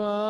Bye.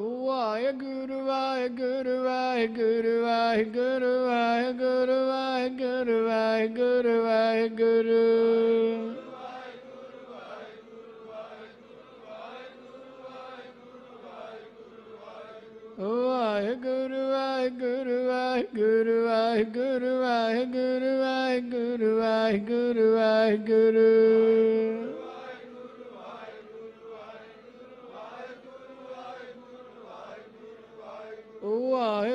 Waheguru, Waheguru, Waheguru, Waheguru, Waheguru, Waheguru, Waheguru, Waheguru. Waheguru, Waheguru, Waheguru, Waheguru, Waheguru, Waheguru, Waheguru, Waheguru.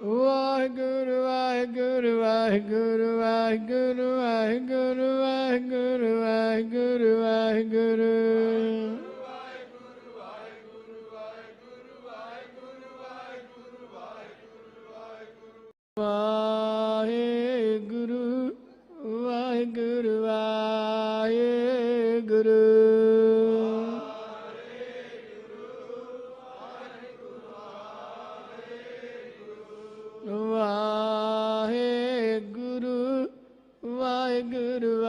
Waheguru, Waheguru, Waheguru, Waheguru, Waheguru, Guru